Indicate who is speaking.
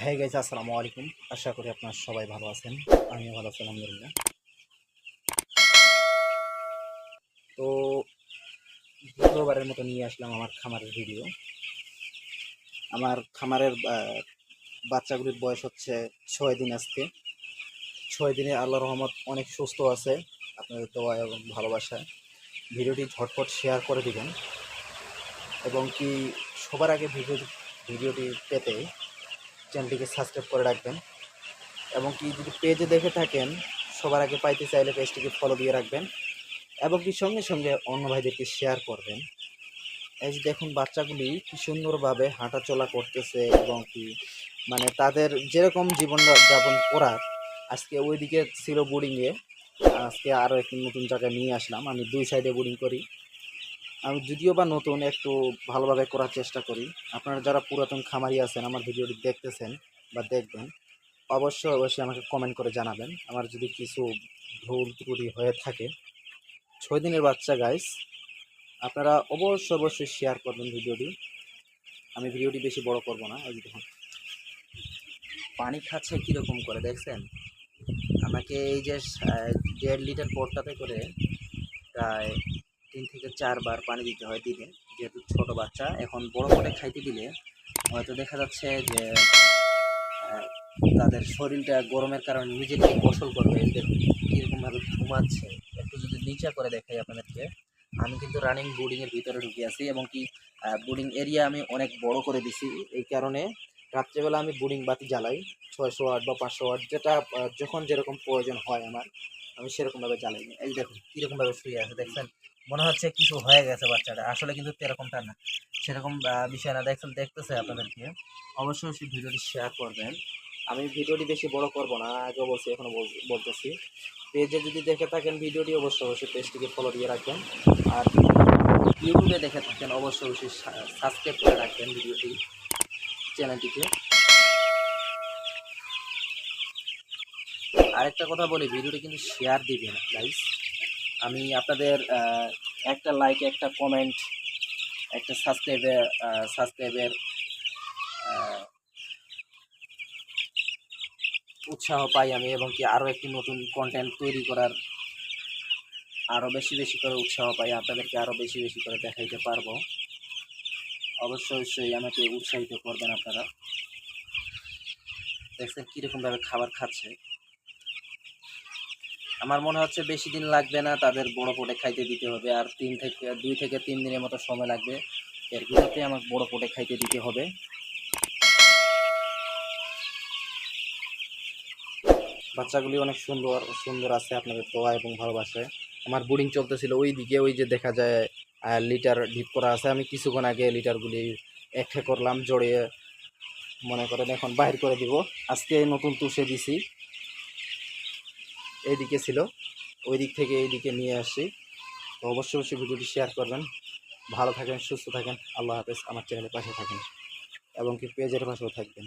Speaker 1: হ্যাঁ গাইজ আসসালামু আলাইকুম। আশা করি আপনারা সবাই ভালো আছেন। আমিও ভালো আছি, আলহামদুলিল্লাহ। তো দ্বিতীয়বারের মতো নিয়ে আসলাম আমার খামারের ভিডিও আমার খামারের বাচ্চাগুলির বয়স হচ্ছে ছয় দিন আজকে। ছয় দিনে আল্লাহ রহমত অনেক সুস্থ আছে। আপনাদের দোয়া এবং ভালোবাসায়। ভিডিওটি ঝটপট শেয়ার করে দিবেন। এবং কি সবার আগে ভিডিও ভিডিওটি পেতে চ্যানেলটিকে সাবস্ক্রাইব করে রাখবেন। এবং কি যদি পেজে দেখে থাকেন, সবার আগে পাইতে চাইলে পেজটিকে ফলো দিয়ে রাখবেন এবং কি সঙ্গে সঙ্গে অন্য ভাইদেরকে শেয়ার করবেন। এই যে দেখুন বাচ্চাগুলি কি সুন্দরভাবে হাঁটা চলা করতেছে এবং কি মানে তাদের যেরকম জীবন যাপন করার, আজকে ওইদিকে ছিল বোর্ডিংয়ে আজকে আরও একটি নতুন জায়গায় নিয়ে আসলাম। আমি দুই সাইডে বোর্ডিং করি। আমি যদিও বা নতুন, একটু ভালোভাবে করার চেষ্টা করি। আপনারা যারা পুরাতন খামারি আছেন, আমার ভিডিওটি দেখতেছেন বা দেখবেন, অবশ্যই অবশ্যই আমাকে কমেন্ট করে জানাবেন। আমার যদি কিছু ভুল ত্রুটি হয়ে থাকে ছয় দিনের বাচ্চা গাইস আপনারা অবশ্যই অবশ্যই শেয়ার করবেন ভিডিওটি। আমি ভিডিওটি বেশি বড় করব না, এই দেখুন। পানি খাচ্ছে কীরকম করে, দেখছেন? আমাকে এই যে দেড় লিটার পটটাতে করে প্রায় তিন থেকে চারবার পানি দিতে হয় দিনে, যেহেতু ছোট বাচ্চা, এখন বড় করে খাইতে দিলে হয়তো দেখা যাচ্ছে যে তাদের শরীরটা গরমের কারণে নিজে নিজে গোসল করবে কীরকমভাবে ঘুমাচ্ছে, একটু যদি নিচা করে দেখাই আপনাদেরকে, আমি কিন্তু রানিং বোর্ডিংয়ের ভিতরে ঢুকে আছি এবং কি বোর্ডিং এরিয়া আমি অনেক বড় করে দিছি, এই কারণে রাত্রেবেলা আমি বোর্ডিং বাতি জ্বালাই, ছয়শো ওয়াট বা পাঁচশো ওয়াট, যেটা যখন যেরকম প্রয়োজন হয় আমার আমি সেরকমভাবে জ্বালাই এই দেখুন কীরকমভাবে শুয়ে আছে, দেখছেন? মনে হচ্ছে কিছু হয়ে গেছে বাচ্চাটা, আসলে কিন্তু এরকমটা না। সেরকম বিষয় না। দেখছেন, দেখতেছে আপনাদেরকে। অবশ্যই সেই ভিডিওটি শেয়ার করবেন। আমি ভিডিওটি বেশি বড় করব না, আগে বলছি এখনও বল- বলতেছি। পেজে যদি দেখে থাকেন ভিডিওটি, অবশ্যই অবশ্যই পেজটিকে ফলো দিয়ে রাখবেন। আর ইউটিউবে দেখে থাকেন, অবশ্যই অবশ্যই সাবস্ক্রাইব করে রাখবেন ভিডিওটি চ্যানেলটিকে আরেকটা কথা বলি, ভিডিওটি কিন্তু শেয়ার দিবেন গাইস আমি আপনাদের একটা লাইক একটা কমেন্ট একটা সাবস্ক্রাইবের সাবস্ক্রাইবের উৎসাহ পাই আমি এবং কি আরও একটি নতুন কন্টেন্ট তৈরি করার আরও বেশি বেশি করে উৎসাহ পাই, আপনাদেরকে আরও বেশি বেশি করে দেখাইতে পারব। অবশ্যই অবশ্যই আমাকে উৎসাহিত করবেন আপনারা। দেখছেন কীরকমভাবে খাবার খাচ্ছে। আমার মনে হচ্ছে বেশি দিন লাগবে না, তাদের বড় পোটে খাইতে দিতে হবে, আর তিন থেকে, দুই থেকে তিন দিনের মতো সময় লাগবে। এর ভিতরে আমার বড় পোটে খাইতে দিতে হবে। বাচ্চাগুলি অনেক সুন্দর সুন্দর আছে আপনাদের দোয়া এবং ভালোবাসায় আমার বোর্ডিং চলতেছিল ওই দিকে ওই যে দেখা যায় লিটার ডিপ করা আছে। আমি কিছুক্ষণ আগে লিটারগুলি একঠে করলাম, জড়িয়ে মনে করেন এখন বাহির করে দিব। আজকে নতুন তুষে দিছি। এইদিকে ছিল ওই দিক থেকে এই দিকে নিয়ে আসি। তো অবশ্যই অবশ্যই ভিডিওটি শেয়ার করবেন। ভালো থাকেন, সুস্থ থাকেন। আল্লাহ হাফেজ। আমার চ্যানেলের পাশে থাকেন এবং কি পেজের পাশেও থাকবেন।